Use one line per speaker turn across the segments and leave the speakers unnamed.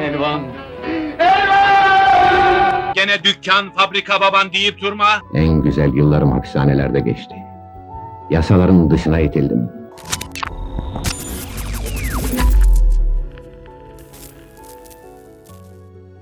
Elvan!
Gene dükkan, fabrika baban deyip durma.
En güzel yıllarım hapishanelerde geçti. Yasaların dışına itildim.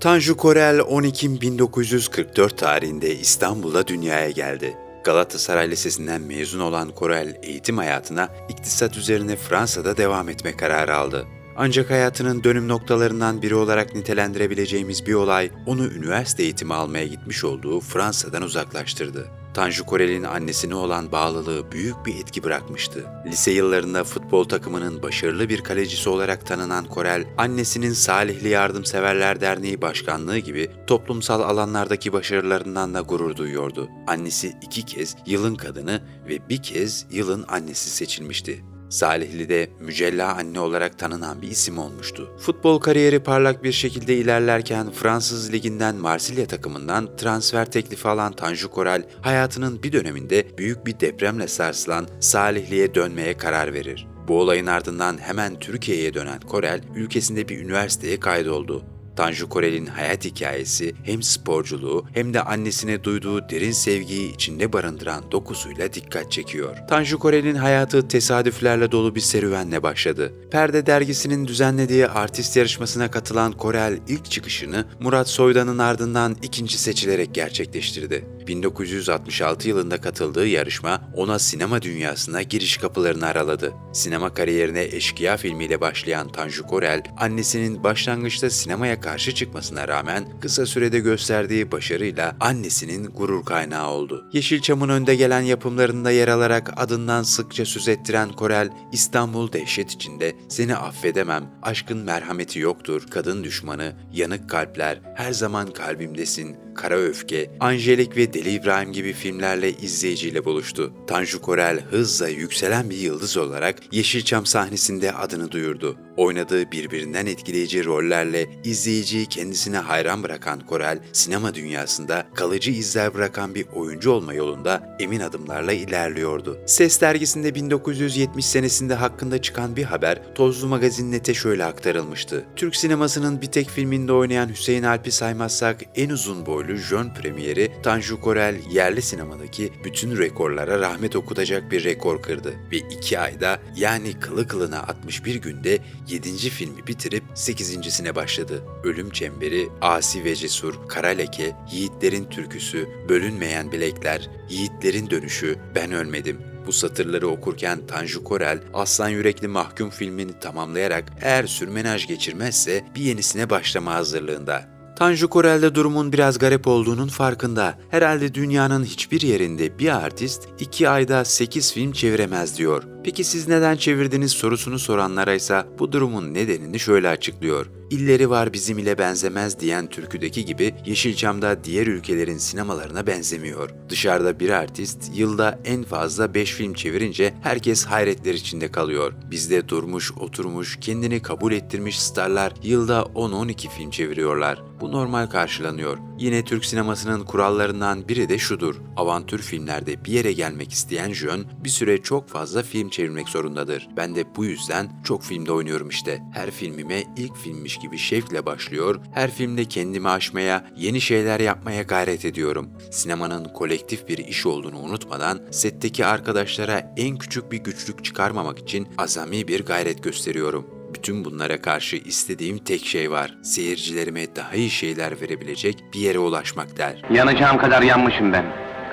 Tanju Korel 10 Ekim 1944 tarihinde İstanbul'da dünyaya geldi. Galatasaray Lisesi'nden mezun olan Korel eğitim hayatına iktisat üzerine Fransa'da devam etme kararı aldı. Ancak hayatının dönüm noktalarından biri olarak nitelendirebileceğimiz bir olay onu üniversite eğitimi almaya gitmiş olduğu Fransa'dan uzaklaştırdı. Tanju Korel'in annesine olan bağlılığı büyük bir etki bırakmıştı. Lise yıllarında futbol takımının başarılı bir kalecisi olarak tanınan Korel, annesinin Salihli Yardımseverler Derneği başkanlığı gibi toplumsal alanlardaki başarılarından da gurur duyuyordu. Annesi iki kez yılın kadını ve bir kez yılın annesi seçilmişti. Salihli'de mücella anne olarak tanınan bir isim olmuştu. Futbol kariyeri parlak bir şekilde ilerlerken Fransız liginden Marsilya takımından transfer teklifi alan Tanju Korel hayatının bir döneminde büyük bir depremle sarsılan Salihli'ye dönmeye karar verir. Bu olayın ardından hemen Türkiye'ye dönen Korel ülkesinde bir üniversiteye kaydoldu. Tanju Korel'in hayat hikayesi hem sporculuğu hem de annesine duyduğu derin sevgiyi içinde barındıran dokusuyla dikkat çekiyor. Tanju Korel'in hayatı tesadüflerle dolu bir serüvenle başladı. Perde dergisinin düzenlediği artist yarışmasına katılan Korel ilk çıkışını Murat Soydan'ın ardından ikinci seçilerek gerçekleştirdi. 1966 yılında katıldığı yarışma ona sinema dünyasına giriş kapılarını araladı. Sinema kariyerine Eşkıya filmiyle başlayan Tanju Korel, annesinin başlangıçta sinemaya karşı çıkmasına rağmen kısa sürede gösterdiği başarıyla annesinin gurur kaynağı oldu. Yeşilçam'ın önde gelen yapımlarında yer alarak adından sıkça söz ettiren Korel, İstanbul dehşet içinde seni affedemem, aşkın merhameti yoktur, kadın düşmanı, yanık kalpler, her zaman kalbimdesin, Kara Öfke, Angelik ve Deli İbrahim gibi filmlerle izleyiciyle buluştu. Tanju Korel hızla yükselen bir yıldız olarak Yeşilçam sahnesinde adını duyurdu. Oynadığı birbirinden etkileyici rollerle izleyiciyi kendisine hayran bırakan Korel, sinema dünyasında kalıcı izler bırakan bir oyuncu olma yolunda emin adımlarla ilerliyordu. Ses dergisinde 1970 senesinde hakkında çıkan bir haber Tozlu Magazin şöyle aktarılmıştı. Türk sinemasının bir tek filminde oynayan Hüseyin Alp'i saymazsak en uzun boylu jön premieri Tanju Korel yerli sinemadaki bütün rekorlara rahmet okutacak bir rekor kırdı. Ve iki ayda yani kılı kılına 61 günde 7. filmi bitirip 8.sine başladı. Ölüm Çemberi, Asi ve Cesur, Kara Leke, Yiğitlerin Türküsü, Bölünmeyen Bilekler, Yiğitlerin Dönüşü, Ben Ölmedim, bu satırları okurken Tanju Korel, Aslan Yürekli Mahkum filmini tamamlayarak eğer sürmenaj geçirmezse bir yenisine başlama hazırlığında. Tanju Korel'de durumun biraz garip olduğunun farkında. Herhalde dünyanın hiçbir yerinde bir artist iki ayda 8 film çeviremez diyor. Peki siz neden çevirdiniz sorusunu soranlara ise bu durumun nedenini şöyle açıklıyor. İlleri var bizim ile benzemez diyen türküdeki gibi Yeşilçam'da diğer ülkelerin sinemalarına benzemiyor. Dışarıda bir artist yılda en fazla 5 film çevirince herkes hayretler içinde kalıyor. Bizde durmuş, oturmuş, kendini kabul ettirmiş starlar yılda 10-12 film çeviriyorlar. Bu normal karşılanıyor. Yine Türk sinemasının kurallarından biri de şudur. Avantür filmlerde bir yere gelmek isteyen jön bir süre çok fazla film çevirmek zorundadır. Ben de bu yüzden çok filmde oynuyorum işte. Her filmime ilk filmmiş gibi şevkle başlıyor, her filmde kendimi aşmaya, yeni şeyler yapmaya gayret ediyorum. Sinemanın kolektif bir iş olduğunu unutmadan setteki arkadaşlara en küçük bir güçlük çıkarmamak için azami bir gayret gösteriyorum. Bütün bunlara karşı istediğim tek şey var. Seyircilerime daha iyi şeyler verebilecek bir yere ulaşmak der.
Yanacağım kadar yanmışım ben.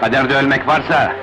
Kaderde ölmek varsa,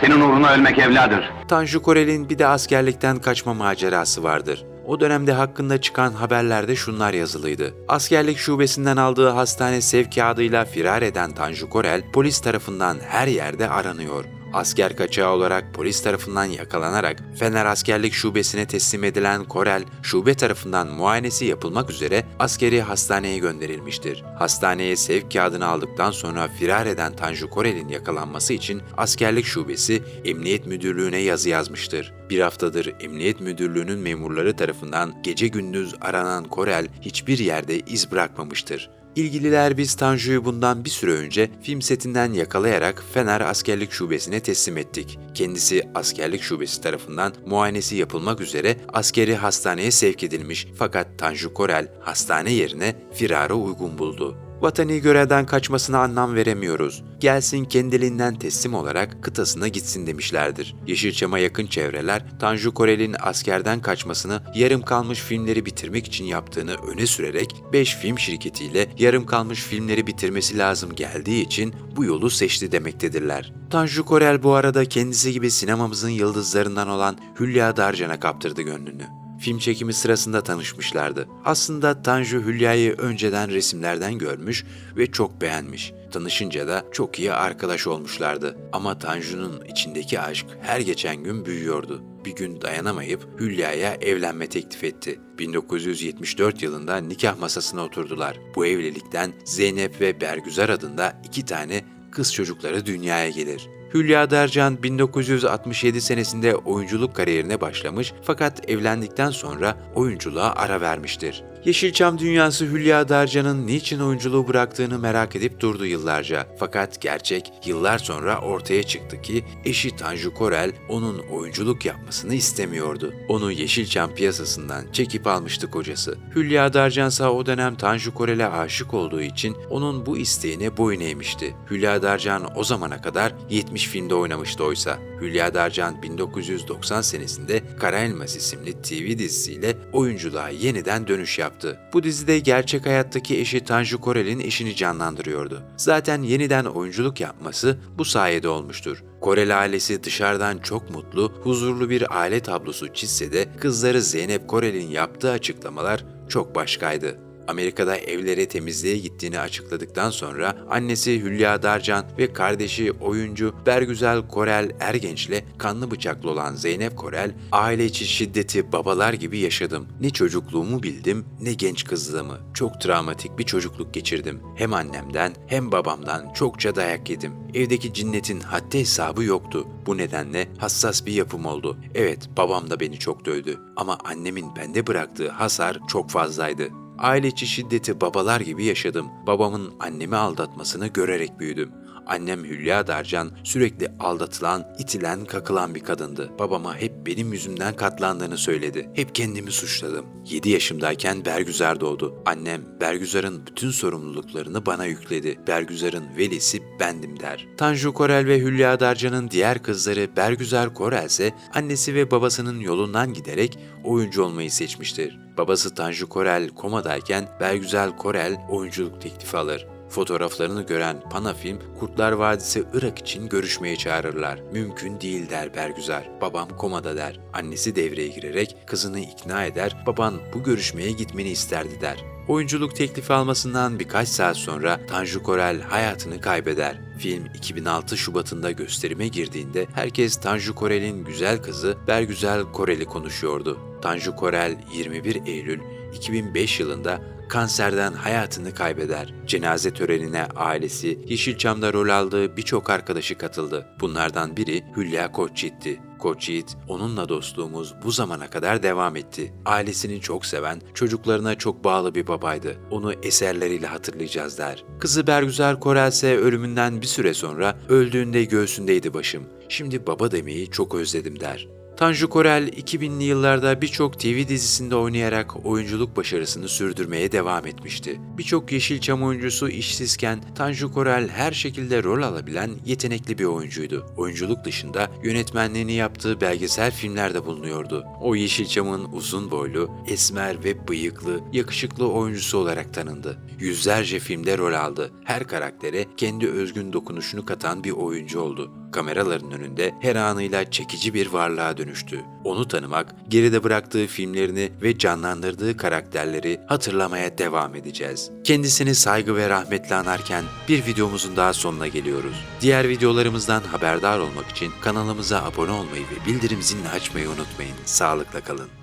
senin uğruna ölmek evladır.
Tanju Korel'in bir de askerlikten kaçma macerası vardır. O dönemde hakkında çıkan haberlerde şunlar yazılıydı. Askerlik şubesinden aldığı hastane sevkiyatıyla firar eden Tanju Korel, polis tarafından her yerde aranıyor. Asker kaçağı olarak polis tarafından yakalanarak Fener Askerlik Şubesi'ne teslim edilen Korel, şube tarafından muayenesi yapılmak üzere askeri hastaneye gönderilmiştir. Hastaneye sevk kağıdını aldıktan sonra firar eden Tanju Korel'in yakalanması için askerlik şubesi Emniyet Müdürlüğü'ne yazı yazmıştır. Bir haftadır Emniyet Müdürlüğü'nün memurları tarafından gece gündüz aranan Korel hiçbir yerde iz bırakmamıştır. İlgililer biz Tanju'yu bundan bir süre önce film setinden yakalayarak Fener Askerlik Şubesi'ne teslim ettik. Kendisi askerlik şubesi tarafından muayenesi yapılmak üzere askeri hastaneye sevk edilmiş fakat Tanju Korel hastane yerine firara uygun buldu. Vatani görevden kaçmasına anlam veremiyoruz. Gelsin kendiliğinden teslim olarak kıtasına gitsin demişlerdir. Yeşilçam'a yakın çevreler Tanju Korel'in askerden kaçmasını yarım kalmış filmleri bitirmek için yaptığını öne sürerek 5 film şirketiyle yarım kalmış filmleri bitirmesi lazım geldiği için bu yolu seçti demektedirler. Tanju Korel bu arada kendisi gibi sinemamızın yıldızlarından olan Hülya Darcan'a kaptırdı gönlünü film çekimi sırasında tanışmışlardı. Aslında Tanju Hülya'yı önceden resimlerden görmüş ve çok beğenmiş. Tanışınca da çok iyi arkadaş olmuşlardı. Ama Tanju'nun içindeki aşk her geçen gün büyüyordu. Bir gün dayanamayıp Hülya'ya evlenme teklif etti. 1974 yılında nikah masasına oturdular. Bu evlilikten Zeynep ve Bergüzar adında iki tane kız çocukları dünyaya gelir. Hülya Darcan 1967 senesinde oyunculuk kariyerine başlamış fakat evlendikten sonra oyunculuğa ara vermiştir. Yeşilçam dünyası Hülya Darcan'ın niçin oyunculuğu bıraktığını merak edip durdu yıllarca. Fakat gerçek yıllar sonra ortaya çıktı ki eşi Tanju Korel onun oyunculuk yapmasını istemiyordu. Onu Yeşilçam piyasasından çekip almıştı kocası. Hülya Darcansa o dönem Tanju Korel'e aşık olduğu için onun bu isteğine boyun eğmişti. Hülya Darcan o zamana kadar 70 filmde oynamıştı oysa. Hülya Darcan 1990 senesinde Kara Elmas isimli TV dizisiyle oyunculuğa yeniden dönüş yaptı. Bu dizide gerçek hayattaki eşi Tanju Korel'in eşini canlandırıyordu. Zaten yeniden oyunculuk yapması bu sayede olmuştur. Korel ailesi dışarıdan çok mutlu, huzurlu bir aile tablosu çizse de kızları Zeynep Korel'in yaptığı açıklamalar çok başkaydı. Amerika'da evlere temizliğe gittiğini açıkladıktan sonra annesi Hülya Darcan ve kardeşi oyuncu Bergüzel Korel Ergenç'le kanlı bıçaklı olan Zeynep Korel, aile içi şiddeti babalar gibi yaşadım. Ne çocukluğumu bildim ne genç kızlığımı. Çok travmatik bir çocukluk geçirdim. Hem annemden hem babamdan çokça dayak yedim. Evdeki cinnetin haddi hesabı yoktu. Bu nedenle hassas bir yapım oldu. Evet babam da beni çok dövdü ama annemin bende bıraktığı hasar çok fazlaydı. Aile içi şiddeti babalar gibi yaşadım. Babamın annemi aldatmasını görerek büyüdüm. Annem Hülya Darcan sürekli aldatılan, itilen, kakılan bir kadındı. Babama hep benim yüzümden katlandığını söyledi. Hep kendimi suçladım. 7 yaşımdayken Bergüzar doğdu. Annem Bergüzar'ın bütün sorumluluklarını bana yükledi. Bergüzar'ın velisi bendim der. Tanju Korel ve Hülya Darcan'ın diğer kızları Bergüzar Korel ise annesi ve babasının yolundan giderek oyuncu olmayı seçmiştir. Babası Tanju Korel komadayken Bergüzar Korel oyunculuk teklifi alır. Fotoğraflarını gören Panafilm, Kurtlar Vadisi Irak için görüşmeye çağırırlar. Mümkün değil der Bergüzar. Babam komada der. Annesi devreye girerek kızını ikna eder. Baban bu görüşmeye gitmeni isterdi der. Oyunculuk teklifi almasından birkaç saat sonra Tanju Korel hayatını kaybeder. Film 2006 Şubat'ında gösterime girdiğinde herkes Tanju Korel'in güzel kızı Bergüzel Korel'i konuşuyordu. Tanju Korel 21 Eylül 2005 yılında kanserden hayatını kaybeder. Cenaze törenine ailesi, Yeşilçam'da rol aldığı birçok arkadaşı katıldı. Bunlardan biri Hülya Koçyiğit'ti. Koçyiğit, onunla dostluğumuz bu zamana kadar devam etti. Ailesini çok seven, çocuklarına çok bağlı bir babaydı. Onu eserleriyle hatırlayacağız der. Kızı Bergüzar Korel ise ölümünden bir süre sonra öldüğünde göğsündeydi başım. Şimdi baba demeyi çok özledim der. Tanju Korel 2000'li yıllarda birçok TV dizisinde oynayarak oyunculuk başarısını sürdürmeye devam etmişti. Birçok Yeşilçam oyuncusu işsizken Tanju Korel her şekilde rol alabilen yetenekli bir oyuncuydu. Oyunculuk dışında yönetmenliğini yaptığı belgesel filmlerde bulunuyordu. O Yeşilçam'ın uzun boylu, esmer ve bıyıklı, yakışıklı oyuncusu olarak tanındı. Yüzlerce filmde rol aldı. Her karaktere kendi özgün dokunuşunu katan bir oyuncu oldu kameraların önünde her anıyla çekici bir varlığa dönüştü. Onu tanımak, geride bıraktığı filmlerini ve canlandırdığı karakterleri hatırlamaya devam edeceğiz. Kendisini saygı ve rahmetle anarken bir videomuzun daha sonuna geliyoruz. Diğer videolarımızdan haberdar olmak için kanalımıza abone olmayı ve bildirim zilini açmayı unutmayın. Sağlıkla kalın.